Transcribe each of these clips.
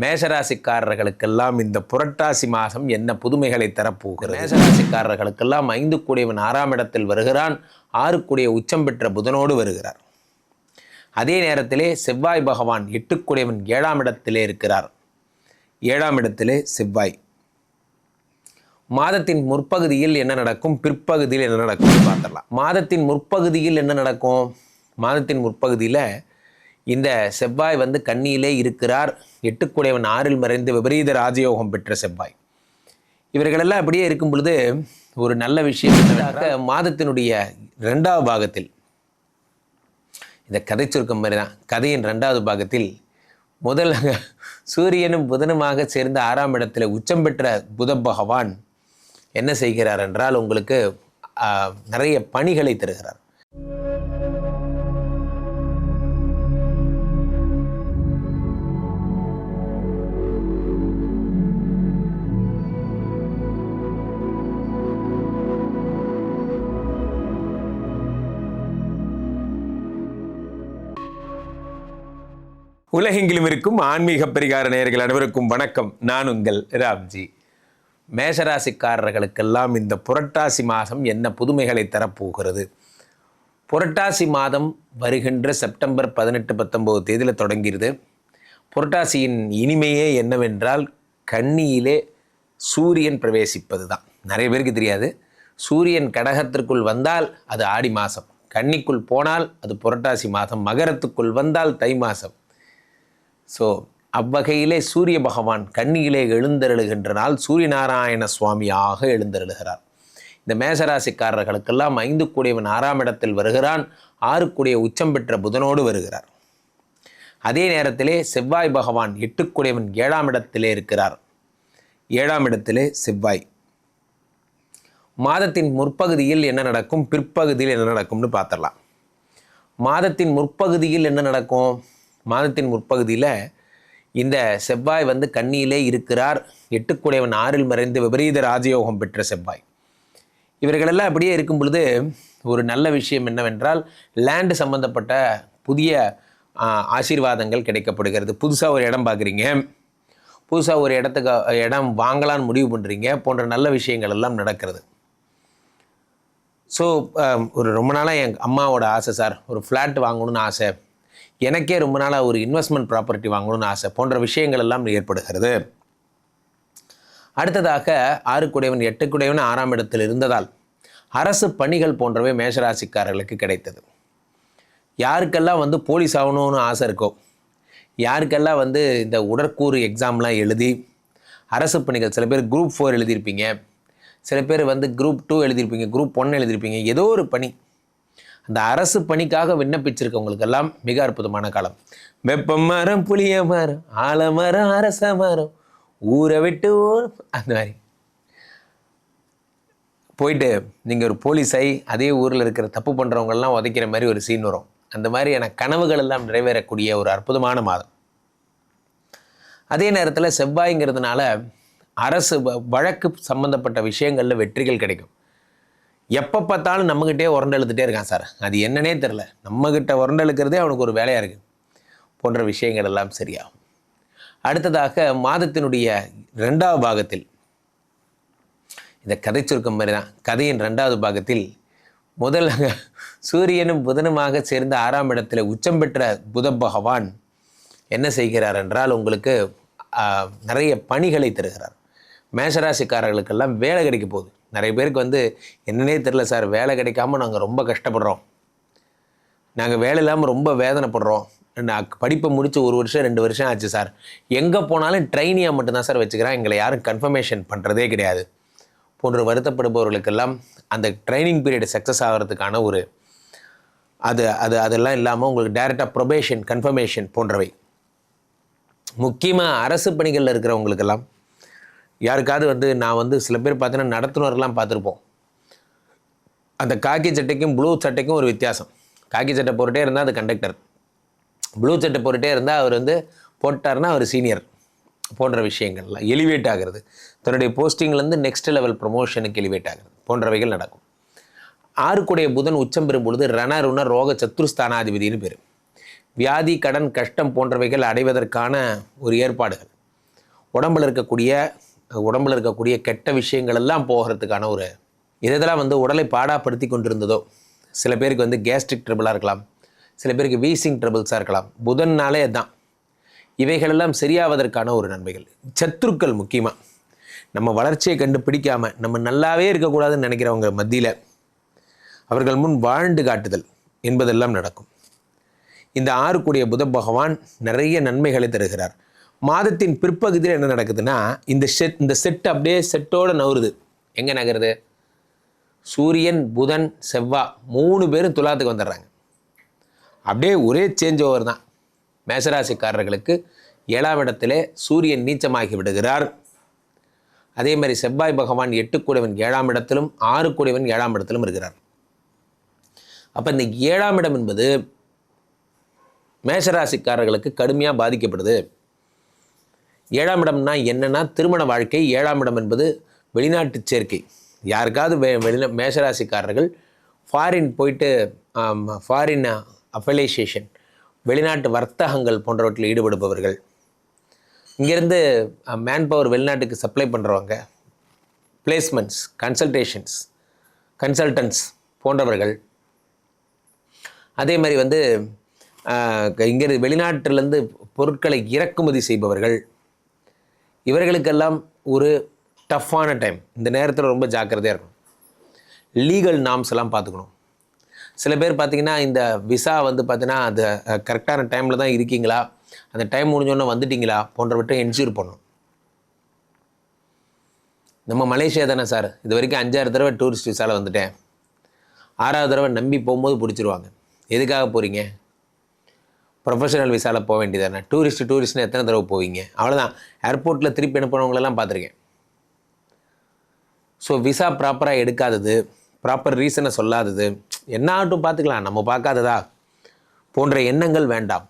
மேஷராசிக்காரர்களுக்கெல்லாம் இந்த புரட்டாசி மாதம் என்ன புதுமைகளை தரப்போகிறது? மேஷராசிக்காரர்களுக்கெல்லாம் ஐந்து கூடியவன் ஆறாம் இடத்தில் வருகிறான். ஆறு கூடிய உச்சம் பெற்ற புதனோடு வருகிறார். அதே நேரத்திலே செவ்வாய் பகவான் எட்டுக்குடையவன் ஏழாம் இடத்திலே இருக்கிறார். ஏழாம் இடத்திலே செவ்வாய். மாதத்தின் முற்பகுதியில் என்ன நடக்கும்? பிற்பகுதியில் என்ன நடக்கும்? பார்த்துடலாம். மாதத்தின் முற்பகுதியில் என்ன நடக்கும்? மாதத்தின் முற்பகுதியில் இந்த செவ்வாய் வந்து கண்ணியிலே இருக்கிறார். எட்டுக்குடையவன் ஆறில் மறைந்து விபரீத ராஜயோகம் பெற்ற செவ்வாய். இவர்களெல்லாம் அப்படியே இருக்கும் பொழுது ஒரு நல்ல விஷயம் மாதத்தினுடைய ரெண்டாவது பாகத்தில் இந்த கதை சுருக்கம் மாதிரி தான் கதையின் ரெண்டாவது பாகத்தில் முதல் சூரியனும் புதனுமாக சேர்ந்த ஆறாம் இடத்துல உச்சம் பெற்ற புத பகவான் என்ன செய்கிறார் என்றால் உங்களுக்கு நிறைய பணிகளை தருகிறார். உலகெங்கிலும் இருக்கும் ஆன்மீக பரிகார நேயர்கள் அனைவருக்கும் வணக்கம். நான் உங்கள் ராம்ஜி. மேஷராசிக்காரர்களுக்கெல்லாம் இந்த புரட்டாசி மாதம் என்ன புதுமைகளை தரப்போகிறது? புரட்டாசி மாதம் வருகின்ற செப்டம்பர் பதினெட்டு பத்தொம்போது தேதியில் தொடங்கிறது புரட்டாசியின் இனிமையே என்னவென்றால் கன்னியிலே சூரியன் பிரவேசிப்பது தான் நிறைய பேருக்கு தெரியாது. சூரியன் கடகத்திற்குள் வந்தால் அது ஆடி மாதம் கன்னிக்குள் போனால் அது புரட்டாசி மாதம். மகரத்துக்குள் வந்தால் தை மாதம் ஸோ அவ்வகையிலே சூரிய பகவான் கண்ணியிலே எழுந்தருளுகின்ற நாள் சூரியநாராயண சுவாமியாக எழுந்தருளுகிறார். இந்த மேசராசிக்காரர்களுக்கெல்லாம் ஐந்து கூடியவன் ஆறாம் இடத்தில் வருகிறான் ஆறு கூடிய உச்சம் பெற்ற புதனோடு வருகிறார். அதே நேரத்திலே செவ்வாய் பகவான் எட்டுக்குடையவன் ஏழாம் இடத்திலே இருக்கிறார். ஏழாம் இடத்திலே செவ்வாய். மாதத்தின் முற்பகுதியில் என்ன நடக்கும்? பிற்பகுதியில் என்ன நடக்கும்னு பார்த்துடலாம். மாதத்தின் முற்பகுதியில் என்ன நடக்கும்? மாதத்தின் முற்பகுதியில் இந்த செவ்வாய் வந்து கண்ணியிலே இருக்கிறார். எட்டுக்குடையவன் ஆறில் மறைந்து விபரீத ராஜயோகம் பெற்ற செவ்வாய். இவர்களெல்லாம் அப்படியே இருக்கும் பொழுது ஒரு நல்ல விஷயம் என்னவென்றால் லேண்டு சம்பந்தப்பட்ட புதிய ஆசீர்வாதங்கள் கிடைக்கப்படுகிறது. புதுசாக ஒரு இடம் பார்க்குறீங்க. புதுசாக ஒரு இடத்துக்கு இடம் வாங்கலான்னு முடிவு பண்ணுறீங்க போன்ற நல்ல விஷயங்கள் எல்லாம் நடக்கிறது. ஸோ ஒரு ரொம்ப நாளாக என் அம்மாவோட ஆசை சார். ஒரு ஃப்ளாட் வாங்கணும்னு ஆசை. எனக்கே ரொம்ப நாளாக ஒரு இன்வெஸ்ட்மெண்ட் ப்ராப்பர்ட்டி வாங்கணும்னு ஆசை போன்ற விஷயங்கள் எல்லாம் ஏற்படுகிறது. அடுத்ததாக ஆறுக்குடையவன் எட்டுக்குடையவன் ஆறாம் இடத்தில் இருந்ததால் அரசு பணிகள் போன்றவை மேஷராசிக்காரர்களுக்கு கிடைத்தது. யாருக்கெல்லாம் வந்து போலீஸ் ஆகணும்னு ஆசை இருக்கோ யாருக்கெல்லாம் வந்து இந்த உடற்கூறு எக்ஸாம்லாம் எழுதி அரசு பணிகள் சில பேர் குரூப் ஃபோர் எழுதியிருப்பீங்க சில பேர் வந்து குரூப் டூ எழுதியிருப்பீங்க குரூப் ஒன் எழுதியிருப்பீங்க ஏதோ ஒரு பணி அந்த அரசு பணிக்காக விண்ணப்பிச்சிருக்கவங்களுக்கெல்லாம் மிக அற்புதமான காலம். வெப்பம் மரம் புளிய மரம் ஆலமரம் அரச மரம் ஊரை விட்டு ஊர் அந்த மாதிரி. போயிட்டு நீங்கள் ஒரு போலீஸை அதே ஊரில் இருக்கிற தப்பு பண்ணுறவங்கெல்லாம் உதைக்கிற மாதிரி ஒரு சீன் வரும். அந்த மாதிரியான கனவுகள் எல்லாம் நிறைவேறக்கூடிய ஒரு அற்புதமான மாதம். அதே நேரத்தில் செவ்வாய்ங்கிறதுனால அரசு வ- வழக்கு சம்பந்தப்பட்ட விஷயங்களில் வெற்றிகள் கிடைக்கும். எப்போ பார்த்தாலும் நம்மக்கிட்டே உரண்டெழுத்துட்டே இருக்கான் சார். அது என்னன்னே தெரில நம்மக்கிட்ட உரண்டெழுக்கிறதே அவனுக்கு ஒரு வேலையாக இருக்குது போன்ற விஷயங்கள் எல்லாம் சரியாகும். அடுத்ததாக மாதத்தினுடைய ரெண்டாவது பாகத்தில் இந்த கதை சுருக்கம் மாதிரி தான். கதையின் ரெண்டாவது பாகத்தில் முதல் சூரியனும் புதனுமாக சேர்ந்த ஆறாம் இடத்தில் உச்சம் பெற்ற புத பகவான் என்ன செய்கிறார் என்றால் உங்களுக்கு நிறைய பணிகளை தருகிறார். மேஷராசிக்காரர்களுக்கெல்லாம் வேலை கிடைக்க போகுது. நிறைய பேருக்கு வந்து என்னன்னே தெரில சார் வேலை கிடைக்காம நாங்கள் ரொம்ப கஷ்டப்படுறோம். நாங்கள் வேலை இல்லாமல் ரொம்ப வேதனைப்படுறோம். நான் படிப்பை முடித்து ஒரு வருஷம் ரெண்டு வருஷம் ஆச்சு சார். எங்கே போனாலும் ட்ரைனியாக மட்டும்தான் சார் வச்சுக்கிறேன். எங்களை யாரும் கன்ஃபர்மேஷன் பண்ணுறதே கிடையாது. போன்ற வருத்தப்படுபவர்களுக்கெல்லாம் அந்த ட்ரைனிங் பீரியட் சக்ஸஸ் ஆகிறதுக்கான ஒரு அது அது அதெல்லாம் இல்லாமல் உங்களுக்கு டைரெக்டாக ப்ரொபேஷன் கன்ஃபர்மேஷன் போன்றவை. முக்கியமாக அரசு பணிகளில் இருக்கிறவங்களுக்கெல்லாம் யாருக்காவது வந்து நான் வந்து சில பேர் பார்த்தீங்கன்னா நடத்துனர்லாம் பார்த்துருப்போம். அந்த காக்கி சட்டைக்கும் ப்ளூ சட்டைக்கும் ஒரு வித்தியாசம். காக்கி சட்டை போட்டுகிட்டே இருந்தால் அது கண்டக்டர் ப்ளூ சட்டை போட்டுகிட்டே இருந்தால் அவர் வந்து போட்டார்னா அவர் சீனியர் போன்ற விஷயங்கள்லாம் எலிவேட் ஆகிறது. தன்னுடைய போஸ்டிங்லேருந்து நெக்ஸ்ட் லெவல் ப்ரொமோஷனுக்கு எலிவேட் ஆகிறது போன்றவைகள் நடக்கும். ஆறுக்குடைய புதன் உச்சம் பெறும் பொழுது ரணருண ரோக சத்துருஸ்தானாதிபதினு பேர். வியாதி கடன் கஷ்டம் போன்றவைகள் அடைவதற்கான ஒரு ஏற்பாடுகள். உடம்புல இருக்கக்கூடிய உடம்பில் இருக்கக்கூடிய கெட்ட விஷயங்கள் எல்லாம் போகிறதுக்கான ஒரு இதெல்லாம் வந்து உடலை பாடாப்படுத்தி கொண்டிருந்ததோ சில பேருக்கு வந்து கேஸ்ட்ரிக் ட்ரபிளாக இருக்கலாம் சில பேருக்கு வீசிங் ட்ரபிள்ஸாக இருக்கலாம் புதன்னாலே அதுதான் இவைகளெல்லாம் சரியாவதற்கான ஒரு நன்மைகள். சத்துருக்கள் முக்கியமாக நம்ம வளர்ச்சியை கண்டுபிடிக்காமல் நம்ம நல்லாவே இருக்கக்கூடாதுன்னு நினைக்கிறவங்க மத்தியில் அவர்கள் முன் வாழ்ந்து காட்டுதல் என்பதெல்லாம் நடக்கும். இந்த ஆறுக்குடிய புத பகவான் நிறைய நன்மைகளை தருகிறார். மாதத்தின் பிற்பகுதியில் என்ன நடக்குதுன்னா இந்த செட் இந்த செட் அப்படியே செட்டோடு நவருது. எங்கே நகருது? சூரியன் புதன் செவ்வா மூணு பேரும் துலாத்துக்கு வந்துடுறாங்க. அப்படியே ஒரே சேஞ்ச் ஓவர் தான். மேசராசிக்காரர்களுக்கு ஏழாம் இடத்திலே சூரியன் நீச்சமாகி விடுகிறார். அதே மாதிரி செவ்வாய் பகவான் எட்டு கூடவன் ஏழாம் இடத்திலும் ஆறு கூடவன் ஏழாம் இடத்திலும் இருக்கிறார். அப்போ இந்த ஏழாம் இடம் என்பது மேஷராசிக்காரர்களுக்கு கடுமையாக பாதிக்கப்படுது. ஏழாம் இடம்னா என்னென்னா திருமண வாழ்க்கை. ஏழாம் இடம் என்பது வெளிநாட்டு சேர்க்கை. யாருக்காவது வெ வெளிநா மேஷராசிக்காரர்கள் ஃபாரின் போயிட்டு ஃபாரின் அஃபலைசேஷன் வெளிநாட்டு வர்த்தகங்கள் போன்றவற்றில் ஈடுபடுபவர்கள். இங்கேருந்து மேன் பவர் வெளிநாட்டுக்கு சப்ளை பண்ணுறவங்க பிளேஸ்மெண்ட்ஸ் கன்சல்டேஷன்ஸ் கன்சல்டன்ஸ் போன்றவர்கள். அதே மாதிரி வந்து இங்கே வெளிநாட்டிலேருந்து பொருட்களை இறக்குமதி செய்பவர்கள். இவர்களுக்கெல்லாம் ஒரு டஃப்பான டைம். இந்த நேரத்தில் ரொம்ப ஜாக்கிரதையாக இருக்கணும். லீகல் நாம்ஸ் எல்லாம் பார்த்துக்கணும் சில பேர் பார்த்தீங்கன்னா இந்த விசா வந்து பார்த்தீங்கன்னா அது கரெக்டான டைமில் தான் இருக்கீங்களா? அந்த டைம் முடிஞ்சோடனே வந்துட்டிங்களா? போன்றவற்றை என்ஷூர் பண்ணணும். நம்ம மலேசியா தானே சார்? இது வரைக்கும் அஞ்சாறு தடவை டூரிஸ்ட் விசாவில் வந்துட்டேன். ஆறாவது தடவை நம்பி போகும்போது பிடிச்சிருவாங்க. எதுக்காக போகிறீங்க ப்ரொஃபஷனல் விசாவில் போக வேண்டியதானே டூரிஸ்ட் டூரிஸ்ட்னு எத்தனை தடவை போவீங்க? அவ்வளோதான் ஏர்போர்ட்டில் திருப்பி அனுப்புனவங்களெல்லாம் பார்த்துருக்கேன். ஸோ விசா ப்ராப்பராக எடுக்காதது ப்ராப்பர் ரீசனை சொல்லாதது என்ன ஆகட்டும் பார்த்துக்கலாம். நம்ம பார்க்காததா? போன்ற எண்ணங்கள் வேண்டாம்.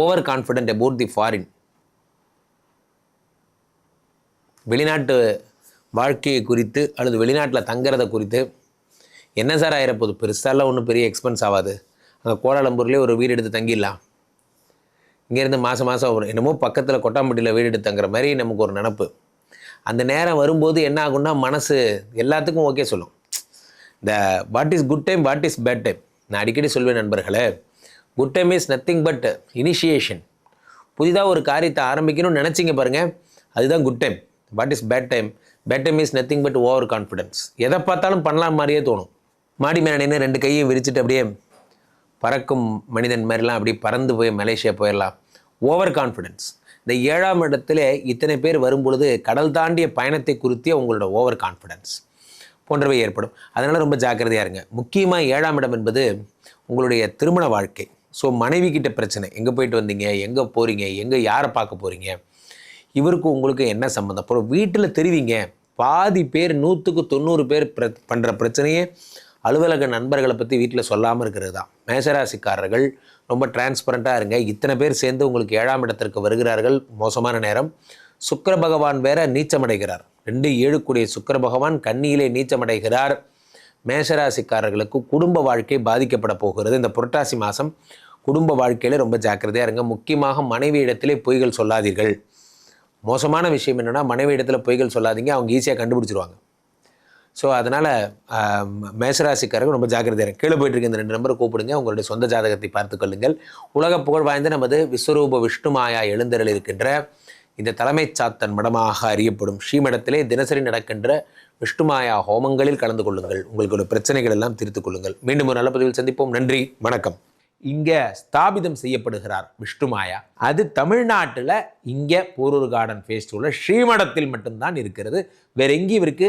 Over confident about the foreign வெளிநாட்டு வாழ்க்கையை குறித்து அல்லது வெளிநாட்டில் தங்குறத குறித்து என்ன சார் ஆகிறப்போது பெருசாலாம் ஒன்றும் பெரிய எக்ஸ்பென்ஸ் ஆகாது அங்கே கோலாலம்பூர்லேயே ஒரு வீடு எடுத்து தங்கிடலாம். இங்கேருந்து மாதம் மாதம் ஒரு என்னமோ பக்கத்தில் கொட்டாம்பட்டியில் வீடு எடுத்து தங்குற மாதிரி நமக்கு ஒரு நினப்பு. அந்த நேரம் வரும்போது என்ன ஆகும்னா மனசு எல்லாத்துக்கும் ஓகே சொல்லும். இந்த what is good time what is bad time நான் அடிக்கடி சொல்வேன் நண்பர்களே good time is nothing but initiation புதிதாக ஒரு காரியத்தை ஆரம்பிக்கணும்னு நினச்சிங்க பாருங்கள் அதுதான் good time what is bad time bad time is nothing but over confidence எதை பார்த்தாலும் பண்ணலாம் மாதிரியே தோணும். மாடி மேலே நின்று ரெண்டு கையை விரிச்சிட்டு அப்படியே பறக்கும் மனிதன் மாதிரிலாம் அப்படி பறந்து போய் மலேசியா போயிடலாம். ஓவர் கான்ஃபிடென்ஸ் இந்த ஏழாம் இடத்துல இத்தனை பேர் வரும்பொழுது கடல் தாண்டிய பயணத்தை குறித்தே உங்களோட ஓவர் கான்ஃபிடென்ஸ் போன்றவை ஏற்படும். அதனால் ரொம்ப ஜாக்கிரதையாக இருங்க. முக்கியமாக ஏழாம் இடம் என்பது உங்களுடைய திருமண வாழ்க்கை. ஸோ மனைவி கிட்ட பிரச்சனை. எங்கே போயிட்டு வந்தீங்க? எங்கே போகிறீங்க எங்கே யாரை பார்க்க போகிறீங்க இவருக்கு உங்களுக்கு என்ன சம்மந்தம் அப்புறம் வீட்டில் தெரிவிங்க. பாதி பேர் நூற்றுக்கு தொண்ணூறு பேர் பிர பண்ணுற பிரச்சனையே அலுவலக நண்பர்களை பற்றி வீட்டில் சொல்லாமல் இருக்கிறது தான் மேசராசிக்காரர்கள் ரொம்ப டிரான்ஸ்பரண்ட்டாக இருங்க. இத்தனை பேர் சேர்ந்து உங்களுக்கு ஏழாம் இடத்திற்கு வருகிறார்கள். மோசமான நேரம். சுக்கர பகவான் வேற நீச்சமடைகிறார். ரெண்டு ஏழுக்குடைய சுக்கர பகவான் கண்ணியிலே நீச்சமடைகிறார். மேஷராசிக்காரர்களுக்கு குடும்ப வாழ்க்கை பாதிக்கப்பட போகிறது. இந்த புரட்டாசி மாதம் குடும்ப வாழ்க்கையில் ரொம்ப ஜாக்கிரதையாக இருங்க. முக்கியமாக மனைவி இடத்திலே பொய்கள் சொல்லாதீர்கள். மோசமான விஷயம் என்னென்னா மனைவி இடத்துல பொய்கள் சொல்லாதீங்க. அவங்க ஈஸியாக கண்டுபிடிச்சிருவாங்க. ஸோ அதனால் மேசராசிக்காரர்கள் ரொம்ப ஜாக்கிரதையாக கீழே போயிட்டு இருக்க இந்த ரெண்டு நம்பரை கூப்பிடுங்க. உங்களுடைய சொந்த ஜாதகத்தை பார்த்து கொள்ளுங்கள். உலக புகழ் வாய்ந்த நமது விஸ்வரூப விஷ்ணுமாயா எழுந்தரில் இருக்கின்ற இந்த தலைமை சாத்தன் மடமாக அறியப்படும் ஸ்ரீமடத்திலே தினசரி நடக்கின்ற விஷ்ணுமாயா ஹோமங்களில் கலந்து கொள்ளுங்கள். உங்களுடைய பிரச்சனைகள் எல்லாம் தீர்த்து கொள்ளுங்கள். மீண்டும் ஒரு நல்ல பதிவில் சந்திப்போம். நன்றி. வணக்கம். இங்கே ஸ்தாபிதம் செய்யப்படுகிறார் விஷ்ணுமாயா அது தமிழ்நாட்டில் இங்கே போரூர் கார்டன் ஃபேஸ்டிவலில் ஸ்ரீமடத்தில் மட்டும்தான் இருக்கிறது. வேற எங்கேயும் இவருக்கு